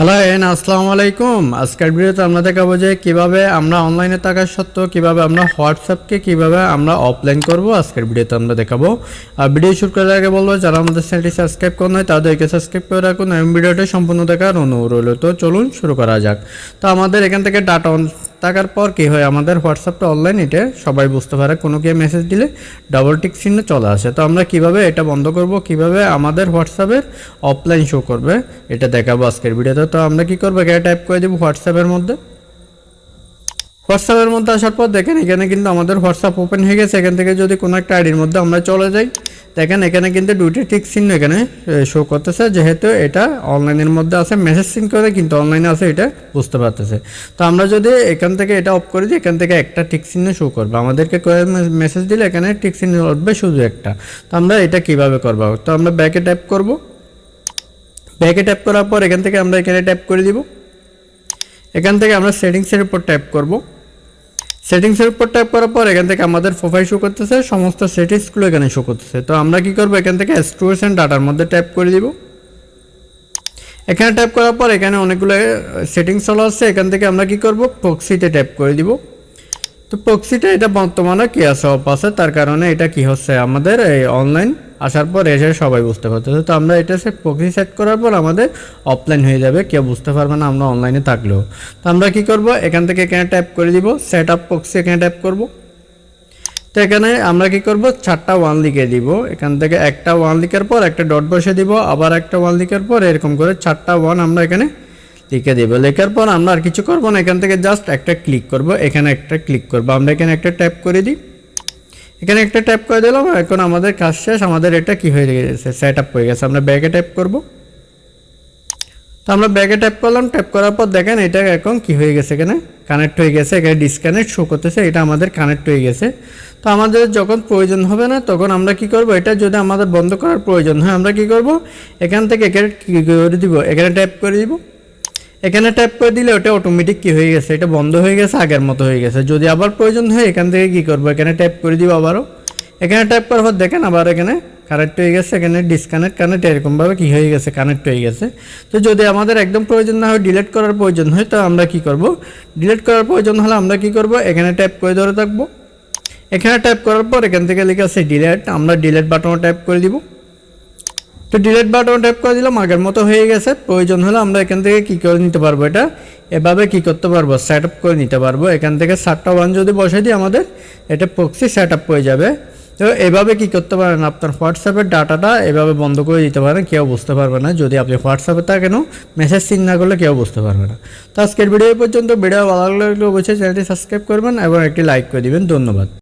Hello N আসসালামু আলাইকুম আজকের ভিডিওতে আমরা দেখাবো যে কীভাবে আমরা অনলাইনে থাকা সত্ত্বেও, কীভাবে আমরা হোয়াটসঅ্যাপকে কীভাবে আমরা অফলাইন করব আজকের ভিডিওতে আমরা দেখাবো। আর ভিডিও শুরু করার আগে বলব, যারা আমাদের চ্যানেলটি সাবস্ক্রাইব করে নয় তাদেরকে সাবস্ক্রাইব করে রাখুন। এবং ভিডিওটি সম্পূর্ণ দেখার অনুরোধ তো চলুন শুরু করা যাক। তো আমাদের এখান থেকে ডাটা অন থাকার পর কি হয়, আমাদের হোয়াটসঅ্যাপটা অনলাইন এটা সবাই বুঝতে পারে, কোনো কে মেসেজ দিলে ডাবল টিক চিহ্ন চলে আসে। তো আমরা কীভাবে এটা বন্ধ করব, কীভাবে আমাদের হোয়াটসঅ্যাপের অফলাইন শো করবে, এটা দেখাবো আজকের ভিডিওতে তো। আমরা কি করব, এখানে টাইপ করে দেবো হোয়াটসঅ্যাপের মধ্যে। হোয়াটসঅ্যাপের মধ্যে আসার পর দেখেন, এখানে কিন্তু আমাদের হোয়াটসঅ্যাপ ওপেন হয়ে গেছে। এখান থেকে যদি কোনো একটা আইডির মধ্যে আমরা চলে যাই, দেখেন এখানে কিন্তু দুইটি ঠিক চিহ্ন এখানে শো করতেছে। যেহেতু এটা অনলাইনের মধ্যে আছে মেসেজ সিন করে কিন্তু অনলাইনে আছে, এটা বুঝতে পারতেছে। তো আমরা যদি এখান থেকে এটা অফ করে দিই, এখান থেকে একটা ঠিক চিহ্ন শো করবে। আমাদেরকে মেসেজ দিলে এখানে ঠিক চিহ্ন উঠবে শুধু একটা। তো আমরা এটা কীভাবে করব? তো আমরা ব্যাকে ট্যাপ করব। ব্যাকে ট্যাপ করার পর এখান থেকে আমরা এখানে ট্যাপ করে দিব। এখান থেকে আমরা সেটিংসের উপর ট্যাপ করব। সেটিংসের উপর ট্যাপ করার পর এখান থেকে আমাদের প্রোফাইল শো করতেছে, সমস্ত সেটিংসগুলো এখানে শো করতেছে। তো আমরা কি করব? এখান থেকে স্টোরেজ অ্যান্ড ডাটার মধ্যে ট্যাপ করে দিব। এখানে ট্যাপ করার পর এখানে অনেকগুলো সেটিংস চলে আসছে। এখান থেকে আমরা কি করব? প্রক্সিতে ট্যাপ করে দিব। তো প্রক্সিটা এটা বর্তমানে কি আছে। অফ আছে তার কারণে এটা কি হচ্ছে? আমাদের এই অনলাইন আসার পর এসে সবাই বুঝতে পারতেছে তো আমরা এটা সে প্রক্সি সেট করার পর আমাদের অফলাইন হয়ে যাবে, কেউ বুঝতে পারবে না আমরা অনলাইনে থাকলেও। তো আমরা কি করব? এখান থেকে এখানে ট্যাপ করে দিব সেট আপ প্রক্সি এখানে ট্যাপ করব। তো এখানে আমরা কি করব? চারটা ওয়ান লিখে দিব। এখান থেকে একটা ওয়ান লিখার পর একটা ডট বসে দিব, আবার একটা ওয়ান লিখার পর এরকম করে চারটা ওয়ান আমরা এখানে লিখে দেবো। লেখার পর আমরা আর কিছু করব না, এখান থেকে জাস্ট একটা ক্লিক করব, এখানে একটা ক্লিক করব। আমরা এখানে একটা ট্যাপ করে দিই। এখানে একটা ট্যাপ করে দিলাম এখন আমাদের কাজ শেষ, আমাদের এটা কি হয়ে গেছে সেট আপ হয়ে গেছে। আমরা ব্যাগে ট্যাপ করব। তো আমরা ব্যাগে ট্যাপ করলাম ট্যাপ করার পর দেখেন এটা এখন কি হয়ে গেছে এখানে? কানেক্ট হয়ে গেছে, এখানে ডিসকানেক্ট শো করতেছে, এটা আমাদের কানেক্ট হয়ে গেছে। তো আমাদের যখন প্রয়োজন হবে না, তখন আমরা কি করব, এটা যদি আমাদের বন্ধ করার প্রয়োজন হয়, আমরা কি করব, এখান থেকে এখানে কি করে দিব, এখানে ট্যাপ করে দিব। এখানে ট্যাপ করে দিলে ওটা অটোমেটিক কি হয়ে গেছে? এটা বন্ধ হয়ে গেছে, আগের মতো হয়ে গেছে। যদি আবার প্রয়োজন হয়, এখান থেকে কি করব? এখানে ট্যাপ করে দিব আবারও। এখানে ট্যাপ করার পর দেখেন আবার এখানে কানেক্ট হয়ে গেছে, এখানে ডিসকানেক্ট কানেক্ট এরকমভাবে কি হয়ে গেছে? কানেক্ট হয়ে গেছে। তো যদি আমাদের একদম প্রয়োজন না হয় ডিলেট করার প্রয়োজন হয়, তো আমরা কি করব? ডিলেট করার প্রয়োজন হলে আমরা কি করব? এখানে ট্যাপ করে ধরে থাকব। এখানে ট্যাপ করার পর এখান থেকে লেখা আছে ডিলেট আমরা ডিলেট বাটনে ট্যাপ করে দিব। তো ডিলেট বাটন ট্যাপ করে দিলাম, আগের মতো হয়ে গেছে। প্রয়োজন হলে আমরা এখান থেকে কি করে নিতে পারব এটা? এভাবে কি করতে পারব? সেট আপ করে নিতে পারব। এখান থেকে সাতটা ওয়ান যদি বসে দিই, আমাদের এটা প্রক্সি সেট আপ হয়ে যাবে। তো এভাবে কি করতে পারেন? আপনার হোয়াটসঅ্যাপের ডাটাটা এভাবে বন্ধ করে দিতে পারেন, কেউ বুঝতে পারবে না। যদি আপনি হোয়াটসঅ্যাপে থাকেন মেসেজ সিন না করলে কেউ বুঝতে পারবে না। তো আজকের ভিডিও পর্যন্ত। ভিডিও ভালো লাগলে অবশ্যই চ্যানেলটি সাবস্ক্রাইব করবেন এবং একটি লাইক করে দিবেন। ধন্যবাদ।